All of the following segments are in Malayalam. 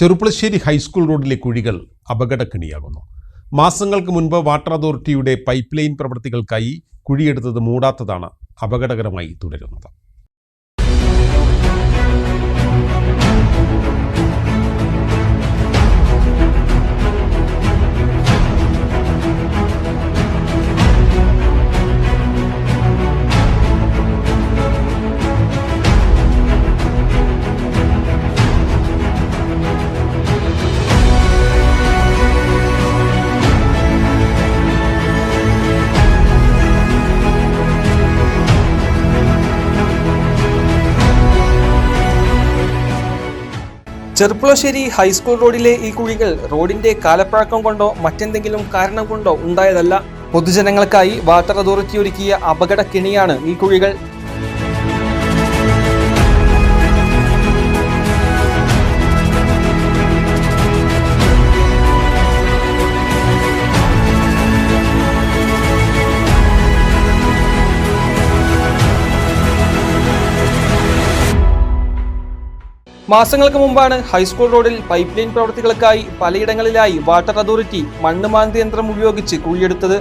ചെറുപ്പളശ്ശേരി ഹൈസ്കൂൾ റോഡിലെ കുഴികൾ അപകടക്കിണിയാകുന്നു. മാസങ്ങൾക്ക് മുൻപ് വാട്ടർ അതോറിറ്റിയുടെ പൈപ്പ് ലൈൻ പ്രവൃത്തികൾക്കായി കുഴിയെടുത്തത് മൂടാത്തതാണ് അപകടകരമായി തുടരുന്നത്. ചെർപ്പുളശ്ശേരി ഹൈസ്കൂൾ റോഡിലെ ഈ കുഴികൾ റോഡിന്റെ കാലപ്പഴക്കം കൊണ്ടോ മറ്റെന്തെങ്കിലും കാരണം കൊണ്ടോ ഉണ്ടായതല്ല. പൊതുജനങ്ങൾക്കായി വാട്ടർ അതോറിറ്റി ഒരുക്കിയ അപകട ഈ കുഴികൾ. മാസങ്ങൾക്ക് മുമ്പാണ് ഹൈസ്കൂൾ റോഡിൽ പൈപ്പ് ലൈൻ പ്രവൃത്തികൾക്കായി പലയിടങ്ങളിലായി വാട്ടർ അതോറിറ്റി മണ്ണ് മാന്തി യന്ത്രം ഉപയോഗിച്ച് കുഴിയെടുത്തത്.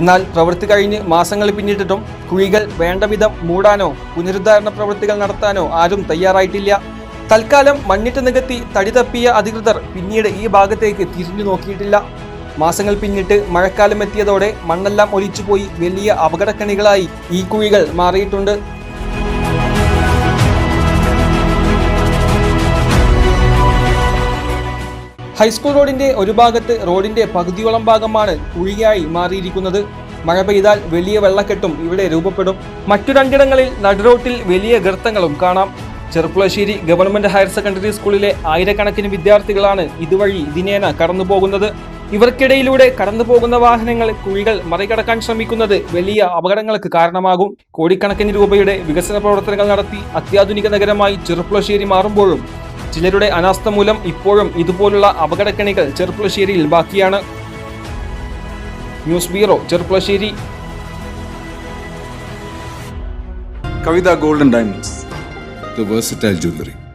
എന്നാൽ പ്രവൃത്തി കഴിഞ്ഞ് മാസങ്ങൾ പിന്നിട്ടിട്ടും കുഴികൾ വേണ്ട വിധം മൂടാനോ പുനരുദ്ധാരണ പ്രവൃത്തികൾ നടത്താനോ ആരും തയ്യാറായിട്ടില്ല. തൽക്കാലം മണ്ണിട്ട് നികത്തി തടി തപ്പിയ അധികൃതർ പിന്നീട് ഈ ഭാഗത്തേക്ക് തിരിഞ്ഞു നോക്കിയിട്ടില്ല. മാസങ്ങൾ പിന്നിട്ട് മഴക്കാലം എത്തിയതോടെ മണ്ണെല്ലാം ഒലിച്ചുപോയി വലിയ അപകടക്കണികളായി ഈ കുഴികൾ മാറിയിട്ടുണ്ട്. ഹൈസ്കൂൾ റോഡിന്റെ ഒരു ഭാഗത്ത് റോഡിന്റെ പകുതിയോളം ഭാഗമാണ് കുഴിയായി മാറിയിരിക്കുന്നത്. മഴ പെയ്താൽ വലിയ വെള്ളക്കെട്ടും ഇവിടെ രൂപപ്പെടും. മറ്റു രണ്ടിടങ്ങളിൽ നടുറോട്ടിൽ വലിയ ഗർത്തങ്ങളും കാണാം. ചെറുപ്പുളശ്ശേരി ഗവൺമെന്റ് ഹയർ സെക്കൻഡറി സ്കൂളിലെ ആയിരക്കണക്കിന് വിദ്യാർത്ഥികളാണ് ഇതുവഴി ദിനേന കടന്നു പോകുന്നത് ഇവർക്കിടയിലൂടെ കടന്നു പോകുന്ന വാഹനങ്ങൾ കുഴികൾ മറികടക്കാൻ ശ്രമിക്കുന്നത് വലിയ അപകടങ്ങൾക്ക് കാരണമാകും. കോടിക്കണക്കിന് രൂപയുടെ വികസന പ്രവർത്തനങ്ങൾ നടത്തി അത്യാധുനിക നഗരമായി ചെറുപ്പുളശ്ശേരി മാറുമ്പോഴും ചിലരുടെ അനാസ്ഥ മൂലം ഇപ്പോഴും ഇതുപോലുള്ള അപകടക്കണികൾ ചെറുപ്പുളശ്ശേരിയിൽ ബാക്കിയാണ്. News bureau Cherpulassery. Kavitha golden diamonds. The versatile jewelry.